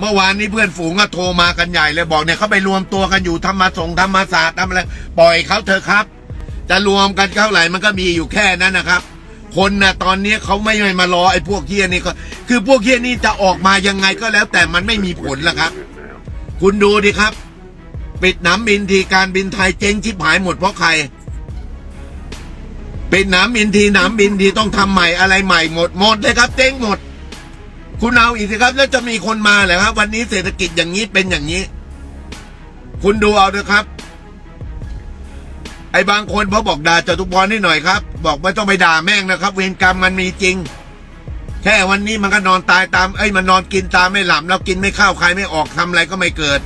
เมื่อวานนี้เพื่อนฝูงก็โทรมากันใหญ่เลยบอกเนี่ยเขาไปรวมตัวกันอยู่ธรรมสงฆ์ธรรมศาสตร์ทำอะไรปล่อยเขาเถอะครับ จะรวมกันเท่าไหร่มันก็มีอยู่แค่นั้นนะครับ คนนะตอนนี้เขาไม่ไม่มารอไอ้พวกเฮียนี่ก็คือพวกเฮียนี่จะออกมายังไงก็แล้ว แต่มันไม่มีผลละครับ คุณดูดิครับ ปิดนามบินทีการบินไทยเจ๊งชิบหายหมดเพราะใครปิดนามบินทีนามบินทีต้องทำใหม่อะไรใหม่หมดหมดเลยครับเจ๊งหมด คุณเอาอีกสิครับ แล้วจะมีคนมาเหรอครับ วันนี้เศรษฐกิจอย่างนี้เป็นอย่างนี้ คุณดูเอาเถอะครับ ไอ้บางคนพอบอกด่าจตุพรนิดหน่อยครับ บอกไม่ต้องไปด่าแม่งนะครับ เวรกรรมมันมีจริง แค่วันนี้มันก็นอนตายตามเอ้มันนอนกินตามไม่หลับแล้วกินไม่เข้าใครไม่ออกทำอะไรก็ไม่เกิด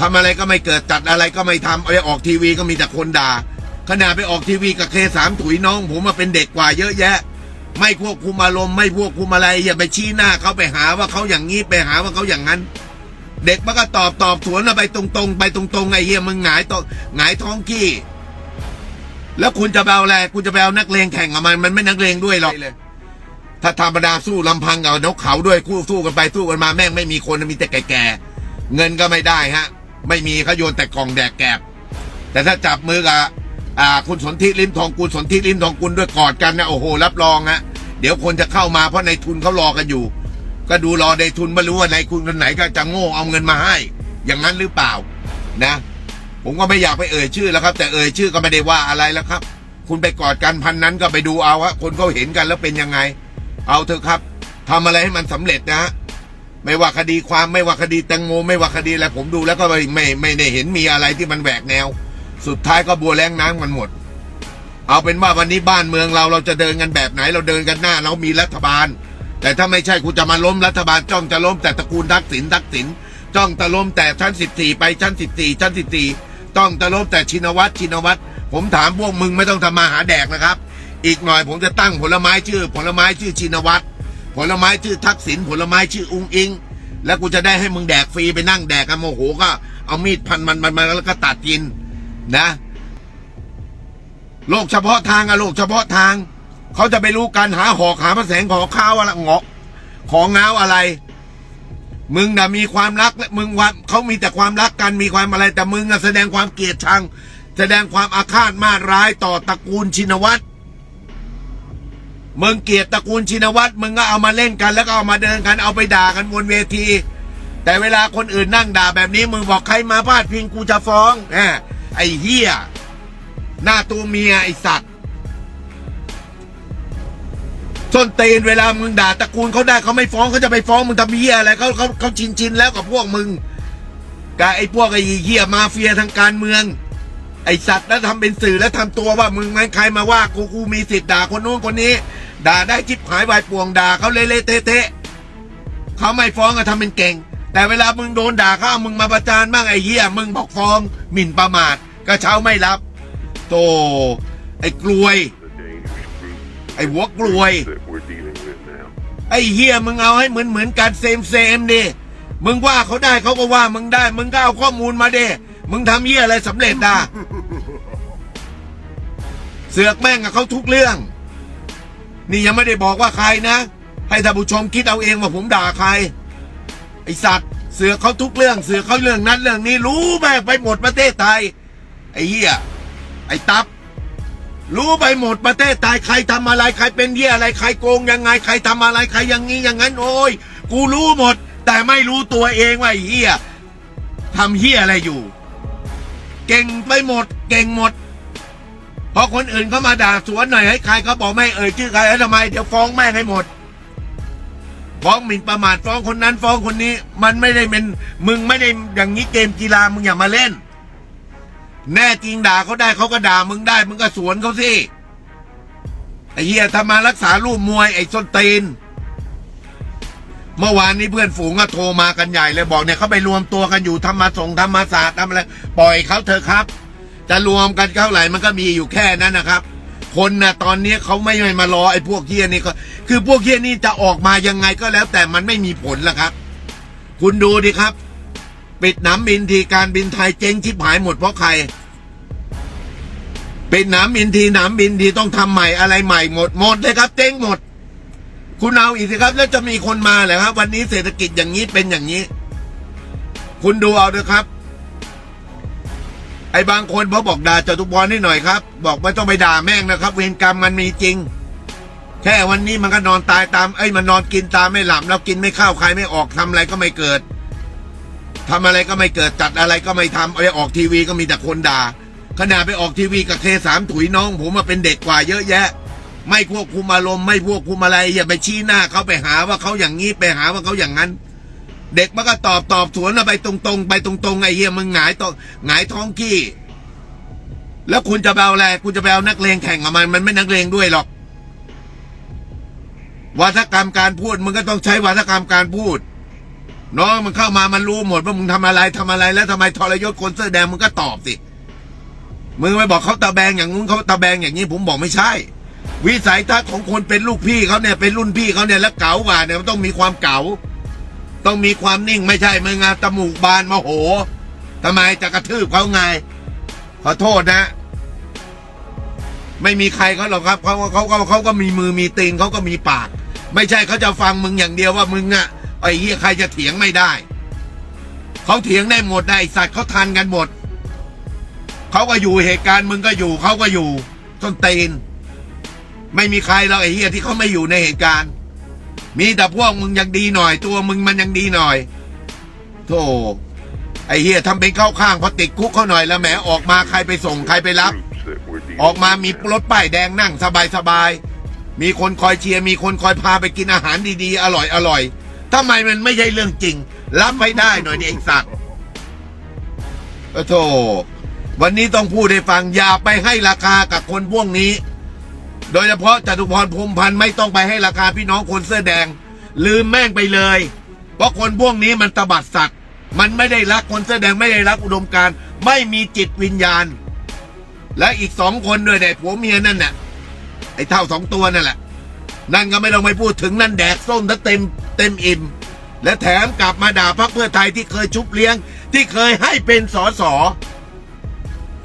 ทำอะไรก็ไม่เกิดจัดอะไรก็ไม่ทำเอาไปออกทีวีก็มีแต่คนด่าขนาดไปออกทีวีกับเคสามถุยน้อง ผมมาเป็นเด็กกว่าเยอะแยะ ไม่ควบคุมอารมณ์ไม่ควบคุมอะไร อย่าไปชี้หน้าเขาไปหาว่าเขาอย่างนี้ไปหาว่าเขาอย่างนั้น เด็กมันก็ตอบตอบสวนแล้วไปตรงๆ ไปตรงๆไอ้เหี้ยมึงหงายตอหงายท้องขี้แล้วคุณจะไปเอาอะไรคุณจะไปเอานักเลงแข่งกับมันมันไม่นักเลงด้วยหรอกถ้าธรรมดาสู้ลำพังกับนกเขาด้วยคู่สู้กันไปสู้กันมาแม่งไม่มีคนมีแต่แก่ๆเงินก็ไม่ได้ฮะ ไม่มีเขาโยนแต่กล่องแดกแกบ แต่ถ้าจับมือกับอ่าคุณสนธิริมทองกุลสนธิริมทองกุลด้วยกอดกันนะโอ้โหรับรองฮะ เดี๋ยวคนจะเข้ามาเพราะในทุนเขารอกันอยู่ ก็ดูรอในทุนไม่รู้ว่าในคุณคนไหนก็จะโง่เอาเงินมาให้ อย่างนั้นหรือเปล่านะ ผมก็ไม่อยากไปเอ่ยชื่อแล้วครับ แต่เอ่ยชื่อก็ไม่ได้ว่าอะไรแล้วครับ คุณไปกอดกันพันนั้นก็ไปดูเอาฮะคนเขาเห็นกันแล้วเป็นยังไง เอาเถอะครับทำอะไรให้มันสำเร็จนะฮะไม่ว่าคดีความไม่ว่าคดีแตงโมไม่ว่าคดีอะไรผมดูแล้วก็ไม่ไม่ได้เห็นมีอะไรที่มันแหวกแนว สุดท้ายก็บัวแรงน้ำกันหมด เอาเป็นว่าวันนี้บ้านเมืองเราเราจะเดินกันแบบไหน เราเดินกันหน้า เรามีรัฐบาล แต่ถ้าไม่ใช่คุณจะมาล้มรัฐบาลจ้องจะล้มแต่ตระกูลทักษิณทักษิณจ้องจะล้มแต่ชั้นสิบสี่ไปชั้นสิบสี่ชั้นสิบสี่จ้องจะล้มแต่ชินวัตรชินวัตรผมถามพวกมึงไม่ต้องทำมาหาแดกนะครับ อีกหน่อยผมจะตั้งผลไม้ชื่อ ผลไม้ชื่อชินวัตรผลไม้ชื่อทักษิณผลไม้ชื่ออุงอิง แล้วกูจะได้ให้มึงแดกฟรีไปนั่งแดกกันโมโหก็เอามีดพันมันมันมันแล้วก็ตัดกินนะ โลกเฉพาะทางอะโลกเฉพาะทาง เขาจะไปรู้การหาหอกหาพระแสงขอข้าวอะไรเงาะของเงาอะไร มึงน่ะมีความรักและมึงว่าเขามีแต่ความรักกันมีความอะไร แต่มึงแสดงความเกลียดชัง แสดงความอาฆาตมาร้ายต่อตระกูลชินวัตรมึงเกลียดตระกูลชินวัตรมึงก็เอามาเล่นกันแล้วก็เอามาเดินกันเอาไปด่ากันบนเวที แต่เวลาคนอื่นนั่งด่าแบบนี้มึงบอกใครมาพาดพิงกูจะฟ้องแหมไอ้เหี้ย หน้าตัวเมียไอสัตว์ส้นตีนเวลามึงด่าตระกูลเขาได้เขาไม่ฟ้องเขาจะไปฟ้องมึงทำเหี้ยอะไรเขาเขาเขาชินชินแล้วกับพวกมึงกับไอ้พวกไอ้เหี้ยมาเฟียทางการเมือง ไอสัตว์แล้วทำเป็นสื่อแล้วทำตัวว่ามึงมันใครมาว่ากูกูมีสิทธิ์ด่าคนนู้นคนนี้ ด่าได้จิบหายวายป่วงด่าเขาเละๆเทะเขาไม่ฟ้องก็ทำเป็นเก่ง แต่เวลามึงโดนด่าเขาเอามึงมาประจานบ้างไอ้เหี้ยมึงบอกฟ้องหมิ่นประมาทกระเช้าไม่รับ โตไอ้กลวย ไอ้หัวกลวย ไอ้เฮียมึงเอาให้เหมือนเหมือนกันเซมเซมดิมึงว่าเขาได้เขาก็ว่ามึงได้ มึงก็เอาข้อมูลมาดิมึงทำเฮียอะไรสำเร็จอะเสือกแม่งกับเขาทุกเรื่อง นี่ยังไม่ได้บอกว่าใครนะ ให้ท่านผู้ชมคิดเอาเองว่าผมด่าใคร ไอสัตว์เสือกเขาทุกเรื่อง เสือกเขาเรื่องนั้นเรื่องนี้รู้แม่งไปหมดประเทศไทย ไอ้เหี้ย ไอ้ตับ รู้ไปหมดประเทศไทยใครทำอะไรใครเป็นเหี้ยอะไรใครโกงยังไง ใครทำอะไรใครอย่างนี้อย่างนั้น โอ้ยกูรู้หมด แต่ไม่รู้ตัวเองว่าเหี้ยทำเหี้ยอะไรอยู่ เก่งไปหมด เก่งหมดพอคนอื่นเขามาด่าสวนหน่อยให้ใครเขาบอกไม่เอ่ยชื่อใครแล้วทำไมเดี๋ยวฟ้องแม่งให้หมดฟ้องหมิ่นประมาทฟ้องคนนั้นฟ้องคนนี้ มันไม่ได้เป็นมึงไม่ได้อย่างนี้เกมกีฬามึงอย่ามาเล่น แน่จริงด่าเขาได้เขาก็ด่ามึงได้ มึงก็สวนเขาสิไอ้เหี้ยถ้ามารักษารูปมวยไอ้ส้นตีน เมื่อวานนี้เพื่อนฝูงก็โทรมากันใหญ่เลยบอกเนี่ยเขาไปรวมตัวกันอยู่ธรรมสงฆ์ธรรมศาสตร์ทำอะไรปล่อยเขาเถอะครับ จะรวมกันเท่าไหร่มันก็มีอยู่แค่นั้นนะครับ คนนะตอนนี้เขาไม่ไม่มารอไอ้พวกเฮียนี่ก็คือพวกเฮียนี่จะออกมายังไงก็แล้ว แต่มันไม่มีผลละครับ คุณดูดิครับ ปิดนามบินทีการบินไทยเจ๊งชิบหายหมดเพราะใคร เปิดหนามบินทีหนามบินทีต้องทำใหม่อะไรใหม่หมดหมดเลยครับเจ๊งหมด คุณเอาอีกสิครับ แล้วจะมีคนมาเหรอครับ วันนี้เศรษฐกิจอย่างนี้เป็นอย่างนี้ คุณดูเอาเถอะครับ ไอ้บางคนเขาบอกด่าจตุพรให้หน่อยครับ บอกไม่ต้องไปด่าแม่งนะครับ เวรกรรมมันมีจริง แค่วันนี้มันก็นอนตายตามไอ้มันนอนกินตามไม่หลับแล้วกินไม่เข้าใครไม่ออกทำอะไรก็ไม่เกิดทำอะไรก็ไม่เกิดจัดอะไรก็ไม่ทำไปออกทีวีก็มีแต่คนด่า ขนาดไปออกทีวีกับเคสามถุยน้อง ผมมาเป็นเด็กกว่าเยอะแยะ ไม่ควบคุมอารมณ์ไม่ควบคุมอะไร อย่าไปชี้หน้าเขาไปหาว่าเขาอย่างนี้ไปหาว่าเขาอย่างนั้น เด็กมันก็ตอบตอบสวนแล้วไปตรงๆ ไปตรงๆไอ้เฮียมึงหงายตอหงายท้องขี้ แล้วคุณจะไปเอาอะไรคุณจะไปเอานักเลงแข่งกับมัน มันไม่นักเลงด้วยหรอกวาทกรรมการพูดมึงก็ต้องใช้วาทกรรมการพูด น้องมันเข้ามามันรู้หมดว่ามึงทำอะไรทำอะไรแล้วทำไมทรยศคนเสื้อแดงมึงก็ตอบสิ มึงไปบอกเขาตาแบงอย่างงู้นเขาตาแบงอย่างนี้ผมบอกไม่ใช่ วิสัยทัศน์ของคนเป็นลูกพี่เขาเนี่ยเป็นรุ่นพี่เขาเนี่ยแล้วเก๋ากว่าเนี่ยมันต้องมีความเก๋า ต้องมีความนิ่งไม่ใช่มึงอะตะมูกบานมาโหทำไมจะกระทืบเขาไง ขอโทษนะ ไม่มีใครเขาหรอกครับเขาเขาเขาเขาก็มีมือมีตีนเขาก็มีปาก ไม่ใช่เขาจะฟังมึงอย่างเดียวว่ามึงอะไอ้เหี้ยใครจะเถียงไม่ได้เขาเถียงได้หมดได้สัตว์เขาทันกันหมด เขาก็อยู่เหตุการณ์มึงก็อยู่เขาก็อยู่ต้นตีน ไม่มีใครเราไอ้เหี้ยที่เขาไม่อยู่ในเหตุการณ์ มีแต่พวกมึงยังดีหน่อย ตัวมึงมันยังดีหน่อยโธ่ไอ้เหี้ยทำเป็นเข้าข้างพอติดคุกเขาหน่อยแล้วแหมออกมาใครไปส่งใครไปรับ ออกมามีรถป้ายแดงนั่งสบายสบายๆมีคนคอยเชียร์มีคนคอยพาไปกินอาหารดีๆ อร่อยอร่อยทำไมมันไม่ใช่เรื่องจริง รับไม่ได้หน่อยนี่ไอ้สัตว์โอ้โธ่ วันนี้ต้องพูดให้ฟังอย่าไปให้ราคากับคนพวกนี้ โดยเฉพาะจตุพรพรมพันธ์ไม่ต้องไปให้ราคาพี่น้องคนเสื้อแดง ลืมแม่งไปเลย เพราะคนพวกนี้มันตบัดสัตว์ มันไม่ได้รักคนเสื้อแดงไม่ได้รักอุดมการณ์ไม่มีจิตวิญญาณ และอีกสองคนด้วยเนี่ยผัวเมียนั่นน่ะไอ้เท่าสองตัวนั่นแหละ นั่นก็ไม่ต้องไปพูดถึงนั่นแดกส้มถ้าเต็มเต็มอิ่มและแถมกลับมาด่าพรรคเพื่อไทยที่เคยชุบเลี้ยงที่เคยให้เป็นสอสอ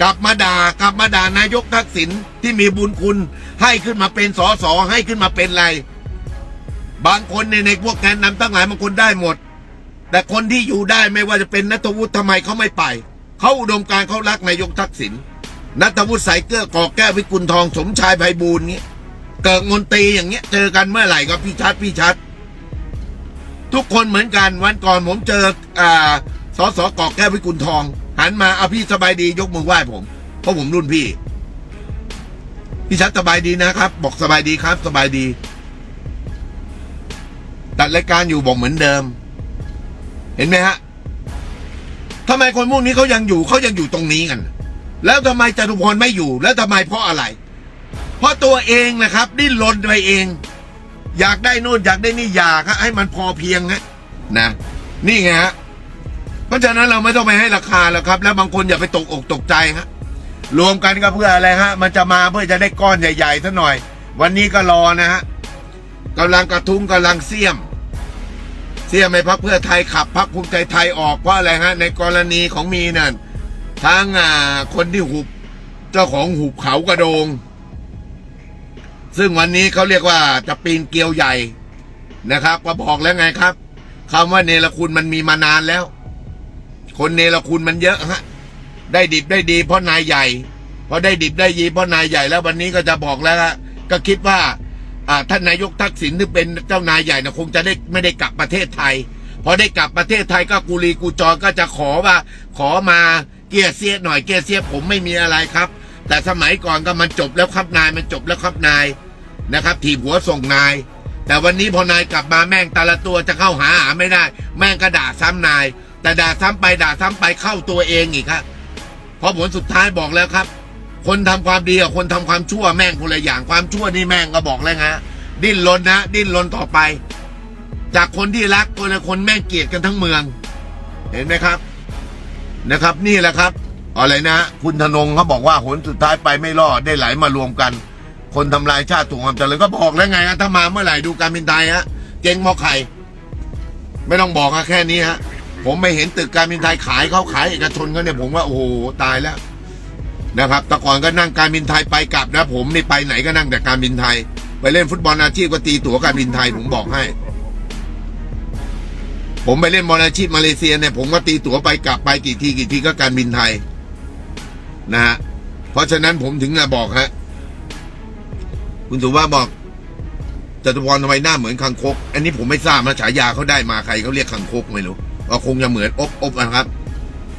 กลับมาด่ากลับมาด่านายกทักษิณที่มีบุญคุณให้ขึ้นมาเป็นสอสอให้ขึ้นมาเป็นอะไร บางคนในในพวกแกนนำทั้งหลายบางคนได้หมด แต่คนที่อยู่ได้ไม่ว่าจะเป็นนัทวุฒิทำไมเขาไม่ไปเขาอุดมการเขารักนายกทักษิณนัทวุฒิสายเกลือกอแก้ววิกุลทองสมชายไพบูลย์เงี้ยเกิดมนตรีอย่างเงี้ยเจอกันเมื่อไหร่ก็พี่ชัดพี่ชัด ทุกคนเหมือนกันวันก่อนผมเจออ่าสสกอแก้ววิกุลทอง หันมาเอาพี่สบายดียกมือไหว้ผม เพราะผมรุ่นพี่ พี่ชัดสบายดีนะครับ บอกสบายดีครับ สบายดี ตัดรายการอยู่บอกเหมือนเดิม เห็นไหมฮะทำไมคนพวกนี้เขายังอยู่เขายังอยู่ตรงนี้กัน แล้วทำไมจตุพรไม่อยู่ แล้วทำไมเพราะอะไร เพราะตัวเองนะครับ ดิ้นรนไปเอง อยากได้นู่นอยากได้นี่อยากให้มันพอเพียงฮะนะ นี่ไงฮะ ราะฉะนั้นเราไม่ต้องไปให้ราคาแล้วครับ แล้วบางคนอย่าไปตกอกตกใจฮะรวมกันก็เพื่ออะไรฮะ มันจะมาเพื่อจะได้ก้อนใหญ่ๆซะหน่อย วันนี้ก็รอนะฮะกำลังกระทุ้งกำลังเสี่ยม เสี่ยมให้พักเพื่อไทยขับพักภูมิใจไทยออกเพราะอะไรฮะ ในกรณีของมีนั่นทั้งอ่าคนที่หุบ เจ้าของหุบเขากระโดง ซึ่งวันนี้เขาเรียกว่าจะปีนเกลียวใหญ่นะครับ ก็บอกแล้วไงครับคำว่าเนรคุณมันมีมานานแล้ว คนเนรคุณมันเยอะฮะ ได้ดิบได้ดี เพราะนายใหญ่พอได้ดิบได้ดีเพราะนายใหญ่แล้ววันนี้ก็จะบอกแล้วก็คิดว่าท่านนายกทักษิณที่เป็นเจ้านายใหญ่นะคงจะได้ไม่ได้กลับประเทศไทยพอได้กลับประเทศไทยก็กุลีกูจอก็จะขอว่า ขอมาเกียร์เสียหน่อยเกียร์เสียผมไม่มีอะไรครับ แต่สมัยก่อนก็มันจบแล้วครับนายมันจบแล้วครับนายนะครับ ถีบหัวส่งนาย แต่วันนี้พอนายกลับมาแม่งแต่ละตัวจะเข้าหาหาไม่ได้ แม่งก็ด่าซ้ำนาย แต่ด่าซ้ำไปด่าซ้ำไปเข้าตัวเองอีกครับเพราะผลสุดท้ายบอกแล้วครับ คนทำความดีกับคนทำความชั่วแม่งคนละอย่างความชั่วนี่แม่งก็บอกแล้วฮะดิ้นรนนะ ดิ้นรนต่อไป จากคนที่รักคนละคนแม่งเกลียดกันทั้งเมือง เห็นไหมครับนะครับ นี่แหละครับอะไรนะ คุณธนงเขาบอกว่าหนสุดท้ายไปไม่รอดได้ไหลมารวมกัน คนทำลายชาติถูกความเจริญก็บอกแล้วไงฮะถ้ามาเมื่อไหร่ดูการบินไทยฮะเจ๊งเพราะใครไม่ต้องบอกฮะแค่นี้ฮะ ผมไม่เห็นตึกการบินไทยขายเขาขายเอกชนเขาเนี่ยผมว่าโอ้โหตายแล้วนะครับแต่ก่อนก็นั่งการบินไทยไปกลับนะผมนี่ไปไหนก็นั่งแต่การบินไทย ไปเล่นฟุตบอลอาชีพก็ตีตั๋วการบินไทยผมบอกให้ ผมไปเล่นบอลอาชีพมาเลเซียเนี่ยผมก็ตีตั๋วไปกลับไปกี่ทีกี่ทีก็การบินไทยนะฮะเพราะฉะนั้นผมถึงจะบอกฮะคุณสุว่าบอกจตุพรทำไมหน้าเหมือนคังคก อันนี้ผมไม่ทราบนะฉายาเขาได้มาใครเขาเรียกคังคกไม่รู้ ก็คงจะเหมือนอบอบนะครับ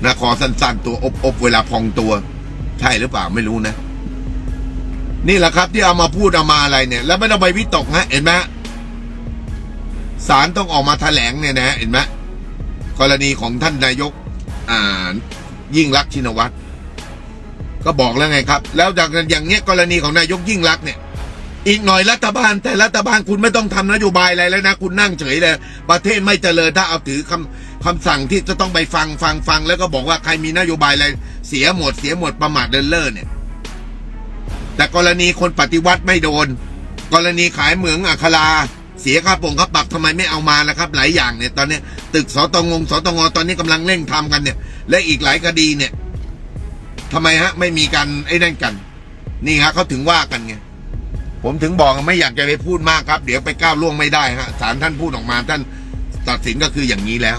นะคอสั้นๆ ตัวอบอบเวลาพองตัว ใช่หรือเปล่าไม่รู้นะ นี่แหละครับที่เอามาพูดเอามาอะไรเนี่ย แล้วไม่ต้องไปวิตกฮะเห็นไหมฮะศาลต้องออกมาแถลงเนี่ยนะเห็นไหมกรณีของท่านนายกอ่ายิ่งรักชินวัตรก็บอกแล้วไงครับ แล้วจากอย่างเงี้ยกรณีของนายกยิ่งรักเนี่ย อีกหน่อยรัฐบาลแต่รัฐบาลคุณไม่ต้องทำนโยบายอะไรแล้วนะ คุณนั่งเฉยเลย ประเทศไม่เจริญถ้าเอาถือคำ คำสั่งที่จะต้องไปฟังฟังฟังแล้วก็บอกว่าใครมีนโยบายอะไรเสียหมดเสียหมดประมาทเดินเล่อเนี่ย แต่กรณีคนปฏิวัติไม่โดน กรณีขายเหมืองอัคราเสียค่าปงค่าปรับทำไมไม่เอามาล่ะครับ หลายอย่างเนี่ยตอนนี้ตึกสตงงสตงตอนนี้กำลังเร่งทำกันเนี่ย และอีกหลายคดีเนี่ยทำไมฮะ ไม่มีการไอ้นั่นกัน นี่ฮะเขาถึงว่ากันไงผมถึงบอกไม่อยากจะไปพูดมากครับ เดี๋ยวไปก้าวล่วงไม่ได้ฮะศาลท่านพูดออกมาท่านตัดสินก็คืออย่างนี้แล้ว